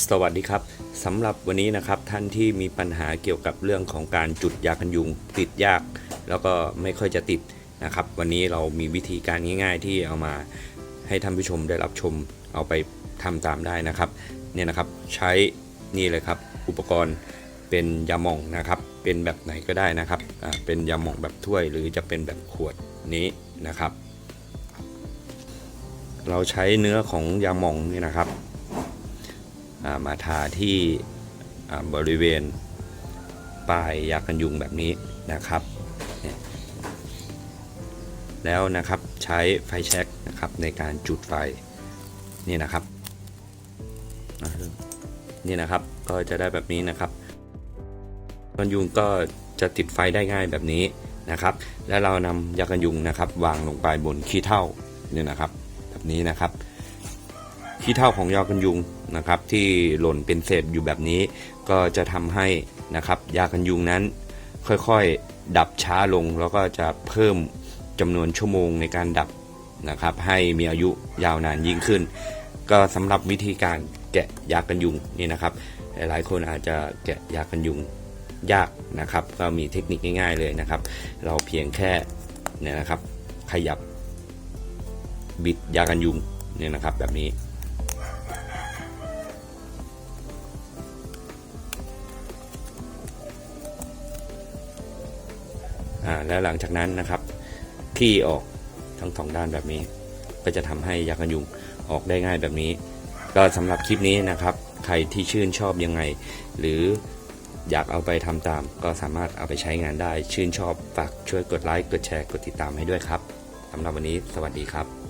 สวัสดีครับสำหรับวันนี้นะครับท่านที่มีปัญหาเกี่ยวกับเรื่องของการจุดยากันยุงติดยาก แล้วก็ไม่ค่อยจะติดนะครับ วันนี้เรามีวิธีการง่าย ๆ ที่เอามาให้ท่านผู้ชมได้รับชมเอาไปทำตามได้นะครับเนี่ยนะครับใช้นี่เลยครับอุปกรณ์เป็นยาหม่องนะครับ เป็นแบบไหนก็ได้นะครับเป็นยาหม่องแบบถ้วยหรือจะเป็นแบบขวดนี้นะครับ เราใช้เนื้อของยาหม่องนี่นะครับ มาทาที่บริเวณปลายยากันยุงแบบนี้นะครับแล้วนะครับใช้ไฟแช็กนะครับในการจุดไฟนี่นะครับนี่นะครับก็จะได้แบบนี้นะครับกันยุงก็จะติดไฟได้ง่ายแบบนี้นะครับ แล้วเรานำยากันยุงนะครับ วางลงไปบนขี้เถ้าเนี่ยนะครับ แบบนี้นะครับ ขี้เท่าของยากันยุงนะครับ ที่หล่นเป็นเศษอยู่แบบนี้ ก็จะทำให้นะครับยากันยุงนั้น ค่อยๆดับช้าลงแล้วก็จะเพิ่มจำนวนชั่วโมงในการดับนะครับ ให้มีอายุยาวนานยิ่งขึ้น ก็สำหรับวิธีการแกะยากันยุงนี่นะครับ หลายๆคนอาจจะแกะยากันยุงยากนะครับ ก็มีเทคนิคง่ายๆเลยนะครับ เราเพียงแค่เนี่ยนะครับ ขยับบิดยากันยุงเนี่ยนะครับแบบนี้ อ่าแล้วหลังจากนั้นนะครับขี้ออกทั้งสองด้านแบบนี้ ก็จะทำให้ยากันยุงออกได้ง่ายแบบนี้ ก็สำหรับคลิปนี้นะครับ ใครที่ชื่นชอบยังไง หรืออยากเอาไปทำตาม ก็สามารถเอาไปใช้งานได้ ชื่นชอบฝากช่วยกดไลค์กดแชร์กดติดตามให้ด้วยครับสำหรับวันนี้สวัสดีครับ